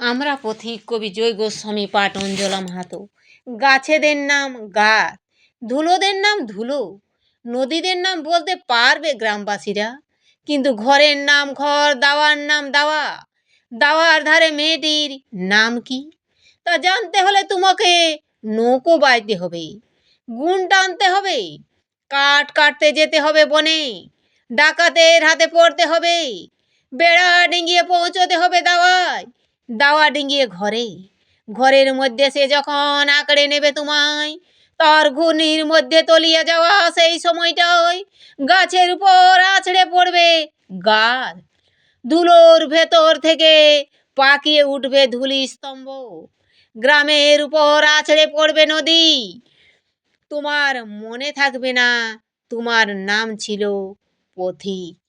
আমরা পথিক কবি জয় গোস্বামী পাঠ অঞ্জলা মাহাতো গাছেদের নাম গাছ ধুলোদের নাম ধুলো, নদীদের নাম বলতে পারবে গ্রামবাসীরা। কিন্তু ঘরের নাম ঘর, দাওয়ার নাম দাওয়া। দাওয়ার ধারে মেয়েটির নাম কি? তা জানতে হলে তোমাকে নৌকো বাইতে হবে গুণ টানতে হবে, কাঠ কাটতে যেতে হবে বনে, ডাকাতের হাতে পড়তে হবে, বেড়া ডিঙিয়ে পৌঁছতে হবে দাওয়ায়। দাওয়া ডিঙিয়ে ঘরে ঘরের মধ্যে সে যখন আঁকড়ে নেবে তোমায়, তার ঘূর্ণির মধ্যে তলিয়ে যাওয়া সেই সময়টায় গাছের উপর আছড়ে পড়বে গাছ ধুলোর ভেতর থেকে পাকিয়ে উঠবে ধুলি স্তম্ভ। গ্রামের উপর আছড়ে পড়বে নদী। তোমার মনে থাকবে না, তোমার নাম ছিল পথিক।